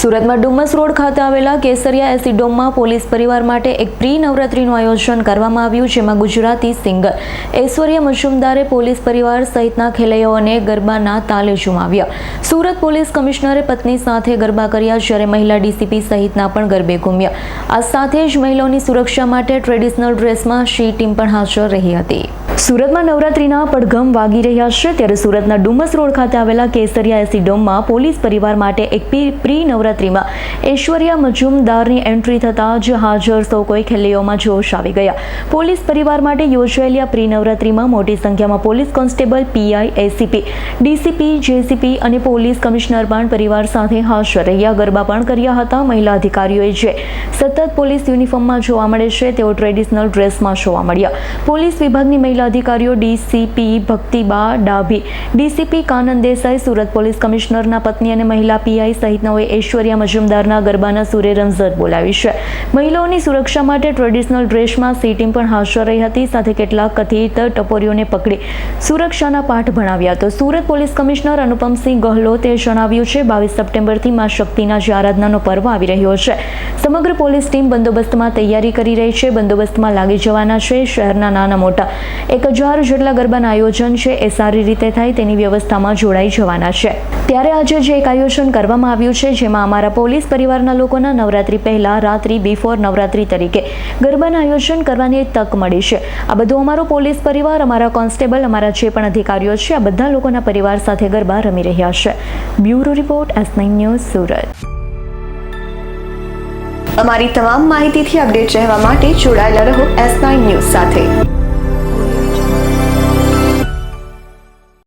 સુરતમાં ડુમસ રોડ ખાતે આવેલા કેસરિયા એસી ડોમમાં પોલીસ પરિવાર માટે એક પ્રી નવરાત્રીનું આયોજન કરવામાં આવ્યું, જેમાં ગુજરાતી સિંગર ઐશ્વર્ય મજુમદારે પોલીસ પરિવાર સહિતના ખેલૈયાઓને ગરબાના તાલે ઝુમાવ્યા. સુરત પોલીસ કમિશનરે પત્ની સાથે ગરબા કર્યા, જ્યારે મહિલા ડીસીપી સહિતના પણ ગરબે ઘૂમ્યા. આ સાથે જ મહિલાઓની સુરક્ષા માટે ટ્રેડિશનલ ડ્રેસમાં શી ટીમ પણ હાજર રહી હતી. સુરતમાં નવરાત્રીના પડઘમ વાગી રહ્યા છે ત્યારે સુરતના ડુમસ રોડ ખાતે આવેલા કેસરિયા એસી ડોમમાં પોલીસ પરિવાર માટે એક પ્રી- પ્રી નવરાત્રીમાં ઐશ્વર્યા મજુમદારની એન્ટ્રી થતાં જ હાજર સૌ કોઈ ખેલૈયાઓમાં જોશ આવી ગયા. પોલીસ પરિવાર માટે યોજાયેલી આ પ્રી નવરાત્રીમાં મોટી સંખ્યામાં police constable PI ACP DCP JCP અને પોલીસ કમિશનર પણ પરિવાર સાથે હાજર રહ્યા. ગરબા પણ કર્યા હતા મહિલા અધિકારીઓએ જે સતત પોલીસ યુનિફોર્મમાં જોવા મળે છે તેઓ ટ્રેડિશનલ ડ્રેસમાં જોવા મળ્યા. પોલીસ વિભાગની મહિલા અધિકારીઓ DCP Bhaktiba Dabhi. DCP Kanan Desai, Surat police કમિશનરના પત્ની અને મહિલા પીઆઈ સહિતનાઓએ ઐશ્વર્યા મજુમદારના ગરબાના સુરે રમઝટ બોલાવી છે. મહિલાઓની સુરક્ષા માટે ટ્રેડિશનલ ડ્રેસમાં સી ટીમ પણ હાજર રહી હતી, સાથે કેટલાક કથિત ટપોરીઓને પકડી સુરક્ષાના પાઠ ભણાવ્યા તો સુરત પોલીસ કમિશનર અનુપમસિંહ ગહલોતે જણાવ્યું છે, બાવીસ સપ્ટેમ્બરથી મા શક્તિના જે આરાધનાનો પર્વ આવી રહ્યો છે. સમગ્ર પોલીસ ટીમ બંદોબસ્તમાં તૈયારી કરી રહી છે, બંદોબસ્તમાં લાગી જવાના છે, શહેરના નાના મોટા. એક હજાર જેટલા ગરબાના આયોજન છે એ સારી રીતે થાય તેની વ્યવસ્થામાં જોડાઈ જવાના છે. ત્યારે આજે જે એક આયોજન કરવામાં આવ્યું છે, જેમાં અમારા પોલીસ પરિવારના લોકોના નવરાત્રી પહેલા, રાત્રિ બિફોર નવરાત્રી તરીકે ગરબાના આયોજન કરવાની તક મળી છે. આ બધું અમારો પોલીસ પરિવાર, અમારા કોન્સ્ટેબલ, અમારા જે પણ અધિકારીઓ છે, આ બધા લોકોના પરિવાર સાથે ગરબા રમી રહ્યા છે. Bureau report, S nine news, Surat. અમારી તમામ માહિતીથી અપડેટ રહેવા માટે જોડાયેલા રહો એસ નાઇન ન્યૂઝ સાથે.